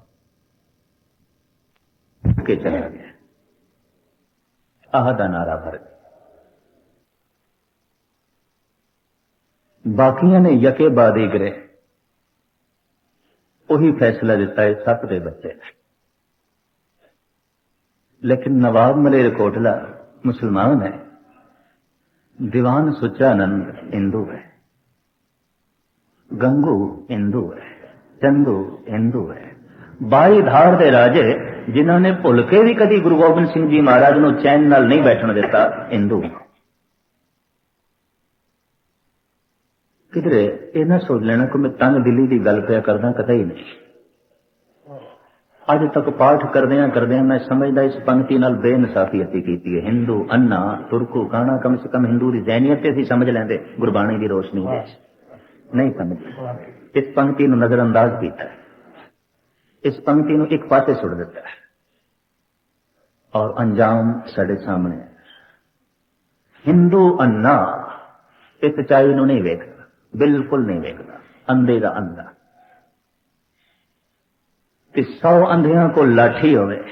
ਕੇ ਚਲਾ ਗਿਆ ਆਹ ਦਾ ਨਾਰਾ ਭਰ ਬਾਕੀਆਂ ਨੇ ਯਕੇ ਬਾਦੀ ਗਰੇ ਉਹੀ ਫੈਸਲਾ ਦਿੱਤਾ ਹੈ ਸੱਤ ਦੇ ਬੱਚੇ। ਲੇਕਿਨ ਨਵਾਬ ਮਲੇਰ ਕੋਟਲਾ ਮੁਸਲਮਾਨ ਹੈ। ਦੀਵਾਨ ਸੁਚਾਨੰਦ ਹਿੰਦੂ ਹੈ। ਗੰਗੂ ਹਿੰਦੂ ਹੈ। ਚੰਦੂ ਹਿੰਦੂ ਹੈ। ਬਾਈ ਧਾਰ ਦੇ ਰਾਜੇ, ਜਿਨ੍ਹਾਂ ਨੇ ਭੁੱਲ ਕੇ ਵੀ ਕਦੀ ਗੁਰੂ ਗੋਬਿੰਦ ਸਿੰਘ ਜੀ ਮਹਾਰਾਜ ਨੂੰ ਚੈਨ ਨਾਲ ਨਹੀਂ ਬੈਠਣ ਦਿੱਤਾ, ਹਿੰਦੂ। ਕਿਧਰੇ ਇਹ ਨਾ ਸੋਚ ਲੈਣਾ ਕਿ ਮੈਂ ਤੰਗ ਦਿਲੀ ਦੀ ਗੱਲ ਪਿਆ ਕਰਦਾ ਕਦੇ ਨਹੀਂ। ਅੱਜ ਤੱਕ ਪਾਠ ਕਰਦਿਆਂ ਕਰਦਿਆਂ ਮੈਂ ਸਮਝਦਾ ਇਸ ਪੰਕਤੀ ਨਾਲ ਬੇਇਨਸਾਫੀ ਅਤੀ ਕੀਤੀ ਹੈ। ਹਿੰਦੂ ਅੰਨਾ ਤੁਰਕੂ ਕਾਣਾ ਕਮ ਸੇ ਕਮ ਹਿੰਦੂ ਦੀ ਜ਼ੈਨੀਅਤ ਤੇ ਅਸੀਂ ਸਮਝ ਲੈਂਦੇ ਗੁਰਬਾਣੀ ਦੀ ਰੋਸ਼ਨੀ ਵਿੱਚ। ਨਹੀਂ ਸਮਝਦੇ ਇਸ ਪੰਕਤੀ ਨੂੰ ਨਜ਼ਰਅੰਦਾਜ਼ ਕੀਤਾ ਇਸ ਪੰਕਤੀ ਨੂੰ ਇੱਕ ਪਾਸੇ ਸੁੱਟ ਦਿੱਤਾ ਹੈ। ਔਰ ਅੰਜਾਮ ਸਾਡੇ ਸਾਹਮਣੇ ਹੈ। ਹਿੰਦੂ ਅੰਨਾ ਇਸ ਸਚਾਈ ਨੂੰ ਨਹੀਂ ਵੇਖਦਾ। ਬਿਲਕੁਲ ਨਹੀਂ ਵੇਖਦਾ, ਅੰਧੇ ਦਾ ਅੰਧਾ। ਤੇ 100 ਅੰਧਿਆਂ ਕੋਲ ਲਾਠੀ ਹੋਵੇ,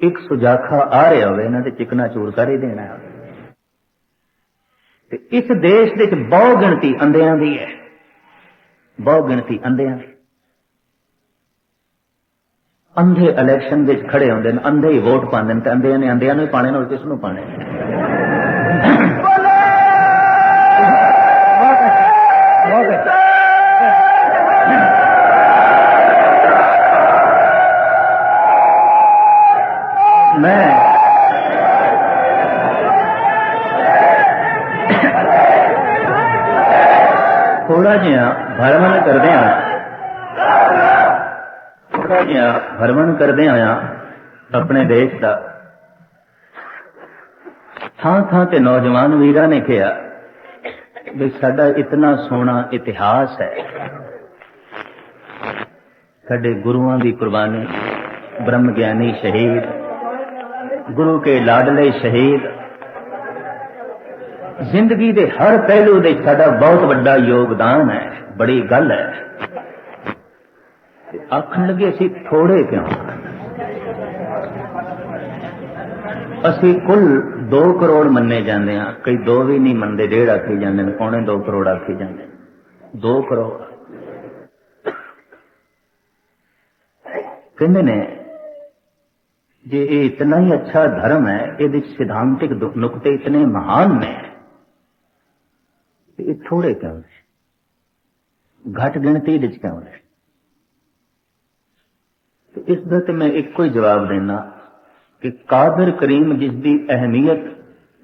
ਇੱਕ ਸੁਜਾਖਾ ਆ ਰਿਹਾ ਹੋਵੇ, ਇਹਨਾਂ ਤੇ ਚਿਕਨਾ ਚੂਰ ਕਰ ਹੀ ਦੇਣਾ ਤੇ ਇਸ ਦੇਸ਼ ਦੇ ਵਿੱਚ ਬਹੁ ਗਿਣਤੀ ਅੰਧਿਆਂ ਦੀ ਹੈ। ਬਹੁ ਗਿਣਤੀ ਅੰਧਿਆਂ ਦੀ। ਅੰਧੇ ਇਲੈਕਸ਼ਨ ਵਿੱਚ ਖੜੇ ਹੁੰਦੇ ਨੇ, ਅੰਧੇ ਹੀ ਵੋਟ ਪਾਉਂਦੇ ਨੇ, ਤੇ ਅੰਧਿਆਂ ਨੇ ਅੰਧਿਆਂ ਨੂੰ ਹੀ ਪਾਣੇ ਨਾਲ ਕਿਸ ਨੂੰ ਪਾਣੇ ਥੋੜਾ ਜਿਹਾ ਭਰਮਣ ਕਰਦੇ ਥੋੜਾ ਜਿਹਾ ਭਰਮਣ ਕਰਦੇ ਆਇਆ ਆਪਣੇ ਦੇਸ਼ ਦਾ। ਥਾਂ ਥਾਂ ਤੇ ਨੌਜਵਾਨ ਵੀਰਾਂ ਨੇ ਕਿਹਾ ਵੀ ਸਾਡਾ ਇਤਨਾ ਸੋਹਣਾ ਇਤਿਹਾਸ ਹੈ। ਸਾਡੇ ਗੁਰੂਆਂ ਦੀ ਕੁਰਬਾਨੀ ਬ੍ਰਹਮ ਗਿਆਨੀ ਸ਼ਹੀਦ, ਗੁਰੂ ਕੇ ਲਾਡਲੇ ਸ਼ਹੀਦ ਜ਼ਿੰਦਗੀ ਦੇ ਹਰ ਪਹਿਲੂ ਦੇ ਸਾਡਾ ਬਹੁਤ ਵੱਡਾ ਯੋਗਦਾਨ ਹੈ। ਬੜੀ ਗੱਲ ਹੈ। ਤੇ ਆਖਣ ਲੱਗੇ, ਅਸੀਂ ਥੋੜੇ ਕਿਉਂ? ਅਸੀਂ ਕੁੱਲ 2 ਕਰੋੜ ਮੰਨੇ ਜਾਂਦੇ ਆ ਕਈ 2 ਵੀ ਨਹੀਂ ਮੰਨਦੇ, ਡੇਢ ਆਖੀ ਜਾਂਦੇ ਨੇ। ਪੌਣੇ 2 ਕਰੋੜ ਆਖੀ ਜਾਂਦੇ 2 ਕਰੋੜ। ਕਹਿੰਦੇ ਨੇ, ਜੇ ਇਹ ਇਤਨਾ ਹੀ ਅੱਛਾ ਧਰਮ ਹੈ, ਇਹਦੇ ਸਿਧਾਂਤਿਕ ਨੁਕਤੇ ਇਤਨੇ ਮਹਾਨ ਨੇ। ਤੇ ਇਹ ਥੋੜੇ ਕਿਉਂ ਨੇ ਘੱਟ ਗਿਣਤੀ ਵਿੱਚ ਕਿਉਂ ਨੇ? ਤੇ ਇਸ ਦਾ ਤੇ ਮੈਂ ਇੱਕੋ ਹੀ ਜਵਾਬ ਦੇਣਾ ਕਿ ਕਾਦਰ ਕਰੀਮ ਜਿਸ ਦੀ ਅਹਿਮੀਅਤ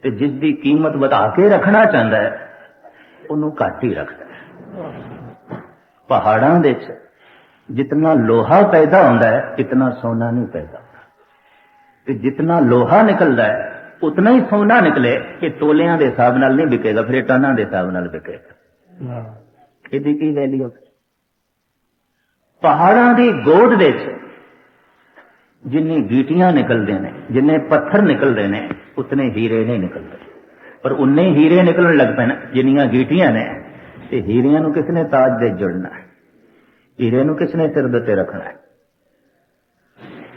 ਤੇ ਜਿਸ ਦੀ ਕੀਮਤ ਵਧਾ ਕੇ ਰੱਖਣਾ ਚਾਹੁੰਦਾ ਹੈ, ਉਹਨੂੰ ਘੱਟ ਹੀ ਰੱਖਦਾ ਪਹਾੜਾਂ ਦੇ ਵਿੱਚ ਜਿਤਨਾ ਲੋਹਾ ਪੈਦਾ ਹੁੰਦਾ ਹੈ ਇਤਨਾ ਸੋਨਾ ਨਹੀਂ ਪੈਦਾ ਹੁੰਦਾ। ਤੇ ਜਿਤਨਾ ਲੋਹਾ ਨਿਕਲਦਾ ਹੈ ਉਤਨਾ ਹੀ ਸੋਨਾ ਨਿਕਲੇ ਕਿ ਤੋਲਿਆਂ ਦੇ ਹਿਸਾਬ ਨਾਲ ਨਹੀਂ ਵਿਕੇਗਾ ਫਿਰ ਟਨਾਂ ਦੇ ਹਿਸਾਬ ਨਾਲ ਵਿਕੇਗਾ। ਇਹਦੀ ਕੀ ਵੈਲਿਊ ਪਹਾੜਾਂ ਦੀ ਗੋਦ ਵਿੱਚ ਜਿੰਨੀ ਗੀਟੀਆਂ ਨਿਕਲਦੇ ਨੇ ਜਿੰਨੇ ਪੱਥਰ ਨਿਕਲਦੇ ਨੇ ਉਤਨੇ ਹੀਰੇ ਨਹੀਂ ਨਿਕਲਦੇ। ਪਰ ਉਨੇ ਹੀਰੇ ਨਿਕਲਣ ਲੱਗ ਪਏ ਨਾ ਜਿੰਨੀਆਂ ਗੀਟੀਆਂ ਨੇ ਤੇ ਹੀਰਿਆਂ ਨੂੰ ਕਿਸ ਨੇ ਤਾਜ ਦੇ ਜੁੜਨਾ ਹੀਰੇ ਨੂੰ ਕਿਸ ਨੇ ਸਿਰ ਦੇ ਉੱਤੇ ਰੱਖਣਾ ਹੈ?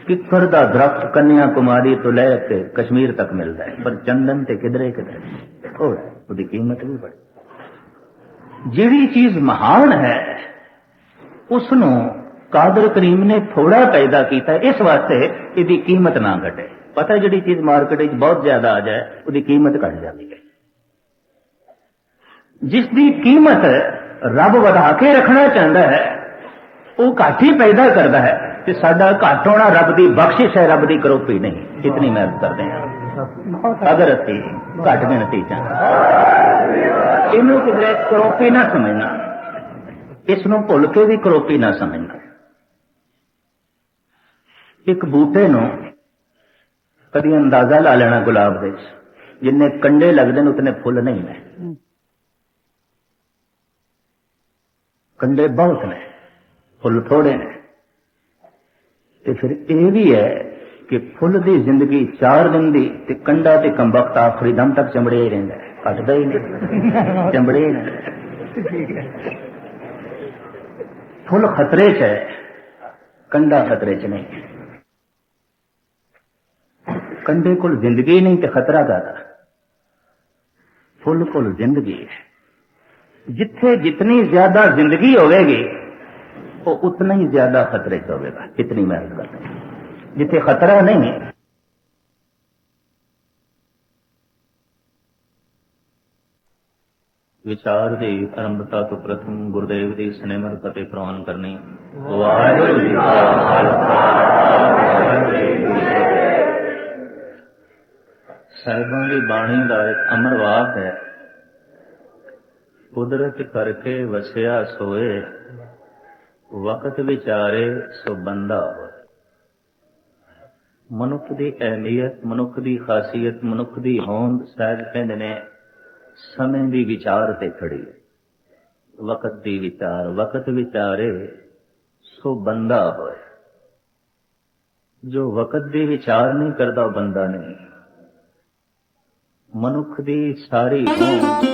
ਕਿੱਕਰ ਦਾ ਦਰਖਤ ਕੰਨਿਆ ਕੁਮਾਰੀ ਤੋਂ ਲੈ ਕੇ ਕਸ਼ਮੀਰ ਤੱਕ ਮਿਲਦਾ ਹੈ। ਪਰ ਚੰਦਨ ਤੇ ਕਿਧਰੇ ਕਿਧਰੇ ਉਹ ਉਹਦੀ ਕੀਮਤ ਵੀ ਬੜੀ। ਜਿਹੜੀ ਚੀਜ਼ ਮਹਾਨ ਹੈ ਉਸ ਨੂੰ ਕਾਦਰ ਕਰੀਮ ਨੇ ਥੋੜਾ ਪੈਦਾ ਕੀਤਾ। ਇਸ ਵਾਸਤੇ ਇਹਦੀ ਕੀਮਤ ਨਾ ਘਟੇ। ਪਤਾ ਜਿਹੜੀ ਚੀਜ਼ ਮਾਰਕੀਟ ਵਿੱਚ ਬਹੁਤ ਜ਼ਿਆਦਾ ਆ ਜਾਏ, ਉਹਦੀ ਕੀਮਤ ਘਟ ਜਾਂਦੀ ਹੈ। ਜਿਸ ਦੀ ਕੀਮਤ ਰੱਬ ਵਧਾ ਕੇ ਰੱਖਣਾ ਚਾਹੁੰਦਾ ਹੈ, ਉਹ ਘੱਟ ਹੀ ਪੈਦਾ ਕਰਦਾ ਹੈ। ਤੇ ਸਾਡਾ ਘੱਟ ਹੋਣਾ ਰੱਬ ਦੀ ਬਖਸ਼ਿਸ਼ ਹੈ, ਰੱਬ ਦੀ ਕਰੋਪੀ ਨਹੀਂ। ਇਤਨੀ ਮਿਹਨਤ ਕਰਦੇ ਹਾਂ। ਅਗਰ ਅਸੀਂ ਘੱਟ ਗਿਣਤੀ ਚ ਇਹਨੂੰ ਕਿਤੇ ਕਰੋਪੀ ਨਾ ਸਮਝਣਾ। ਇਸ ਨੂੰ ਭੁੱਲ ਕੇ ਵੀ ਕਰੋਪੀ ਨਾ ਸਮਝਣਾ। ਇੱਕ ਬੂਟੇ ਨੂੰ ਕਦੀ ਅੰਦਾਜ਼ਾ ਲਾ ਲੈਣਾ ਗੁਲਾਬ ਦੇ ਵਿੱਚ। ਜਿੰਨੇ ਕੰਡੇ ਲੱਗਦੇ ਨੇ ਉਤਨੇ ਫੁੱਲ ਨਹੀਂ ਨੇ। ਕੰਡੇ ਬਹੁਤ ਨੇ, ਫੁੱਲ ਥੋੜੇ ਨੇ। ਤੇ ਫਿਰ ਇਹ ਵੀ ਹੈ ਕਿ ਫੁੱਲ ਦੀ ਜ਼ਿੰਦਗੀ 4 ਦਿਨ ਦੀ ਤੇ ਕੰਡਾ ਤੇ ਕੰਬਖਤ ਆਖਰੀ ਦਮ ਤੱਕ ਚਮੜਿਆ ਹੀ ਰਹਿੰਦਾ ਹੈ। ਘਟਦਾ ਹੀ ਨਹੀਂ। ਚਮੜੇ ਹੀ ਨਹੀਂ। ਫੁੱਲ ਖਤਰੇ 'ਚ ਹੈ, ਕੰਡਾ ਖਤਰੇ 'ਚ ਨਹੀਂ। ਕੰਡੇ ਕੋਲ ਜ਼ਿੰਦਗੀ ਨਹੀਂ ਤੇ ਖਤਰਾ ਕਾਦਾ ਫੁੱਲ ਕੋਲ ਜ਼ਿੰਦਗੀ ਹੈ। ਜਿੱਥੇ ਜਿਤਨੀ ਜ਼ਿਆਦਾ ਜ਼ਿੰਦਗੀ ਹੋਵੇਗੀ ਉਹ ਉਤਨਾ ਹੀ ਜ਼ਿਆਦਾ ਖਤਰੇ 'ਚ ਹੋਵੇਗਾ ਇਤਨੀ ਮਿਹਨਤ ਕਰਦਾ ਹੈ। ਜਿੱਥੇ ਖਤਰਾ ਨਹੀਂ ਵਿਚਾਰ ਦੀ ਆਰੰਭਤਾ ਤੋਂ ਪ੍ਰਥਮ ਗੁਰਦੇਵ ਦੀ ਸਿਨੇਮਰ ਫਤਿਹ ਪ੍ਰਵਾਨ ਕਰਨੀ। ਵਾਹਿਗੁਰੂ ਜੀ ਕਾ ਖਾਲਸਾ ਵਾਹਿਗੁਰੂ ਜੀ ਕੀ ਫਤਿਹ ਸਾਹਿਬਾਂ ਦੀ ਬਾਣੀ ਦਾ ਇੱਕ ਅਮਰ ਵਾਕ ਹੈ। ਕੁਦਰਤ ਕਰਕੇ ਵਸਿਆ ਸੋਏ ਵਕਤ ਵਿਚਾਰੇ ਸੋ ਬੰਦਾ ਹੋਏ। ਮਨੁੱਖ ਦੀ ਅਹਿਮੀਅਤ, ਮਨੁੱਖ ਦੀ ਖਾਸੀਅਤ, ਮਨੁੱਖ ਦੀ ਹੋਂਦ ਸਾਹਿਬ ਕਹਿੰਦੇ ਨੇ, ਸਮੇਂ ਦੀ ਵਿਚਾਰ ਤੇ ਖੜੀ ਵਕਤ ਦੀ ਵਿਚਾਰ, ਵਕਤ ਵਿਚਾਰੇ ਸੋ ਬੰਦਾ ਹੋਏ। ਜੋ ਵਕਤ ਦੀ ਵਿਚਾਰ ਨਹੀਂ ਕਰਦਾ ਬੰਦਾ ਨਹੀਂ। ਮਨੁੱਖ ਦੀ ਸਾਰੀ ਹੋਂਦ